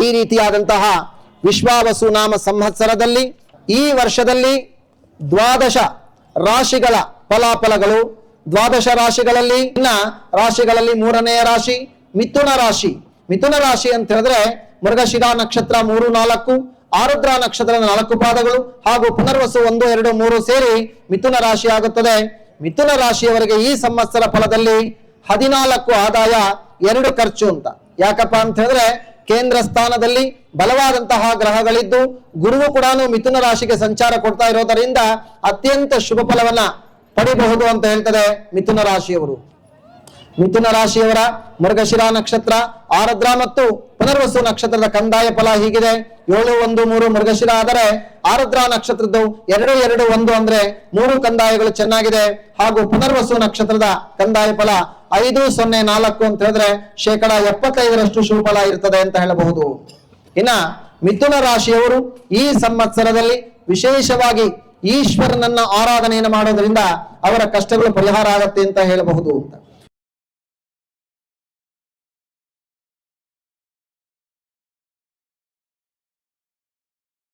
ಈ ರೀತಿಯಾದಂತಹ ವಿಶ್ವಾವಸು ನಾಮ ಸಂವತ್ಸರದಲ್ಲಿ ಈ ವರ್ಷದಲ್ಲಿ ದ್ವಾದಶ ರಾಶಿಗಳ ಫಲಾಫಲಗಳು. ದ್ವಾದಶ ರಾಶಿಗಳಲ್ಲಿ ಇನ್ನ ರಾಶಿಗಳಲ್ಲಿ ಮೂರನೆಯ ರಾಶಿ ಮಿಥುನ ರಾಶಿ. ಮಿಥುನ ರಾಶಿ ಅಂತ ಹೇಳಿದ್ರೆ ಮೃಗಶಿರಾ ನಕ್ಷತ್ರ ಮೂರು ನಾಲ್ಕು, ಆರುದ್ರ ನಕ್ಷತ್ರದ ನಾಲ್ಕು ಪಾದಗಳು ಹಾಗೂ ಪುನರ್ವಸು ಒಂದು, ಎರಡು, ಮೂರು ಸೇರಿ ಮಿಥುನ ರಾಶಿ ಆಗುತ್ತದೆ. ಮಿಥುನ ರಾಶಿಯವರಿಗೆ ಈ ಸಂವತ್ಸರ ಫಲದಲ್ಲಿ ಹದಿನಾಲ್ಕು ಆದಾಯ ಎರಡು ಖರ್ಚು ಅಂತ. ಯಾಕಪ್ಪ ಅಂತ ಹೇಳಿದ್ರೆ ಕೇಂದ್ರ ಸ್ಥಾನದಲ್ಲಿ ಬಲವಾದಂತಹ ಗ್ರಹಗಳಿದ್ದು ಗುರುವು ಕೂಡ ಮಿಥುನ ರಾಶಿಗೆ ಸಂಚಾರ ಕೊಡ್ತಾ ಇರೋದರಿಂದ ಅತ್ಯಂತ ಶುಭ ಫಲವನ್ನ ಪಡಿಬಹುದು ಅಂತ ಹೇಳ್ತದೆ ಮಿಥುನ ರಾಶಿಯವರು. ಮಿಥುನ ರಾಶಿಯವರ ಮೃಗಶಿರಾ ನಕ್ಷತ್ರ, ಆರದ್ರ ಮತ್ತು ಪುನರ್ವಸು ನಕ್ಷತ್ರದ ಕಂದಾಯ ಫಲ ಹೀಗಿದೆ. ಏಳು, ಒಂದು, ಮೂರು ಮೃಗಶಿರ ಆದರೆ ಆರದ್ರ ನಕ್ಷತ್ರದ್ದು ಎರಡು ಎರಡು, ಒಂದು ಅಂದ್ರೆ ಮೂರು ಕಂದಾಯಗಳು ಚೆನ್ನಾಗಿದೆ. ಹಾಗೂ ಪುನರ್ವಸು ನಕ್ಷತ್ರದ ಕಂದಾಯ ಫಲ ಐದು, ಸೊನ್ನೆ, ನಾಲ್ಕು ಅಂತ ಹೇಳಿದ್ರೆ ಶೇಕಡ ಎಪ್ಪತ್ತೈದರಷ್ಟು ಶುಭ ಫಲ ಇರ್ತದೆ ಅಂತ ಹೇಳಬಹುದು. ಇನ್ನ ಮಿಥುನ ರಾಶಿಯವರು ಈ ಸಂವತ್ಸರದಲ್ಲಿ ವಿಶೇಷವಾಗಿ ಈಶ್ವರನನ್ನ ಆರಾಧನೆಯನ್ನು ಮಾಡೋದ್ರಿಂದ ಅವರ ಕಷ್ಟಗಳು ಪರಿಹಾರ ಆಗತ್ತೆ ಅಂತ ಹೇಳಬಹುದು ಅಂತ.